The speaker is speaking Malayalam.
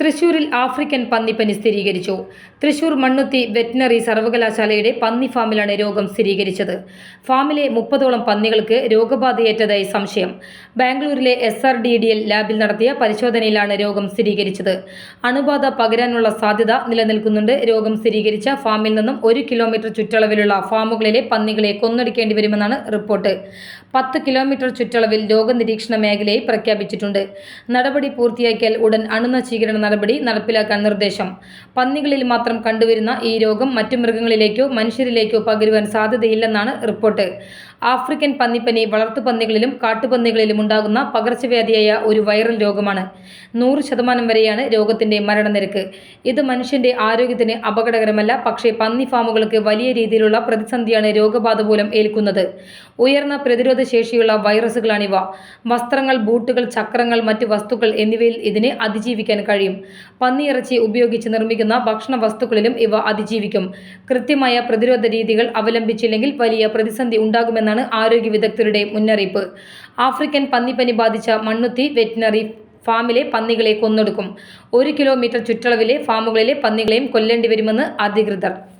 തൃശൂരിൽ ആഫ്രിക്കൻ പന്നിപ്പനി സ്ഥിരീകരിച്ചു. തൃശൂർ മണ്ണുത്തി വെറ്റിനറി സർവകലാശാലയുടെ പന്നി ഫാമിലാണ് രോഗം സ്ഥിരീകരിച്ചത്. ഫാമിലെ മുപ്പതോളം പന്നികൾക്ക് രോഗബാധയേറ്റതായി സംശയം. ബാംഗ്ലൂരിലെ S R D D L ലാബിൽ നടത്തിയ പരിശോധനയിലാണ് രോഗം സ്ഥിരീകരിച്ചത്. അണുബാധ പകരാനുള്ള സാധ്യത നിലനിൽക്കുന്നുണ്ട്. രോഗം സ്ഥിരീകരിച്ച ഫാമിൽ നിന്നും ഒരു കിലോമീറ്റർ ചുറ്റളവിലുള്ള ഫാമുകളിലെ പന്നികളെ കൊന്നൊടുക്കേണ്ടി വരുമെന്നാണ് റിപ്പോർട്ട്. പത്ത് കിലോമീറ്റർ ചുറ്റളവിൽ രോഗനിരീക്ഷണ മേഖലയെ പ്രഖ്യാപിച്ചിട്ടുണ്ട്. നടപടി പൂർത്തിയാക്കിയാൽ ഉടൻ അണുനശീകരണ നടപടി നടപ്പിലാക്കാൻ നിർദ്ദേശം. പന്നികളിൽ മാത്രം കണ്ടുവരുന്ന ഈ രോഗം മറ്റു മൃഗങ്ങളിലേക്കോ മനുഷ്യരിലേക്കോ പകരുവാൻ സാധ്യതയില്ലെന്നാണ് റിപ്പോർട്ട്. ആഫ്രിക്കൻ പന്നിപ്പനി വളർത്തുപന്നികളിലും കാട്ടുപന്നികളിലും ഉണ്ടാകുന്ന പകർച്ചവ്യാധിയായ ഒരു വൈറൽ രോഗമാണ്. നൂറ് ശതമാനം വരെയാണ് രോഗത്തിന്റെ മരണനിരക്ക്. ഇത് മനുഷ്യന്റെ ആരോഗ്യത്തിന് അപകടകരമല്ല പക്ഷേ പന്നി ഫാമുകൾക്ക് വലിയ രീതിയിലുള്ള പ്രതിസന്ധിയാണ് രോഗബാധ മൂലം ഏൽക്കുന്നത്. ഉയർന്ന പ്രതിരോധ ശേഷിയുള്ള വൈറസുകളാണിവ വസ്ത്രങ്ങൾ ബൂട്ടുകൾ ചക്രങ്ങൾ മറ്റ് വസ്തുക്കൾ എന്നിവയിൽ ഇതിനെ അതിജീവിക്കാൻ കഴിയും. പന്നിയിറച്ചി ഉപയോഗിച്ച് നിർമ്മിക്കുന്ന ഭക്ഷണ വസ്തുക്കളിലും ഇവ അതിജീവിക്കും. കൃത്യമായ പ്രതിരോധ രീതികൾ അവലംബിച്ചില്ലെങ്കിൽ വലിയ പ്രതിസന്ധി ഉണ്ടാകുമെന്നാണ് ആരോഗ്യ വിദഗ്ധരുടെ മുന്നറിയിപ്പ്. ആഫ്രിക്കൻ പന്നിപ്പനി ബാധിച്ച മണ്ണുത്തി വെറ്റിനറി ഫാമിലെ പന്നികളെ കൊന്നൊടുക്കും. ഒരു കിലോമീറ്റർ ചുറ്റളവിലെ ഫാമുകളിലെ പന്നികളെയും കൊല്ലേണ്ടി വരുമെന്ന് അധികൃതർ.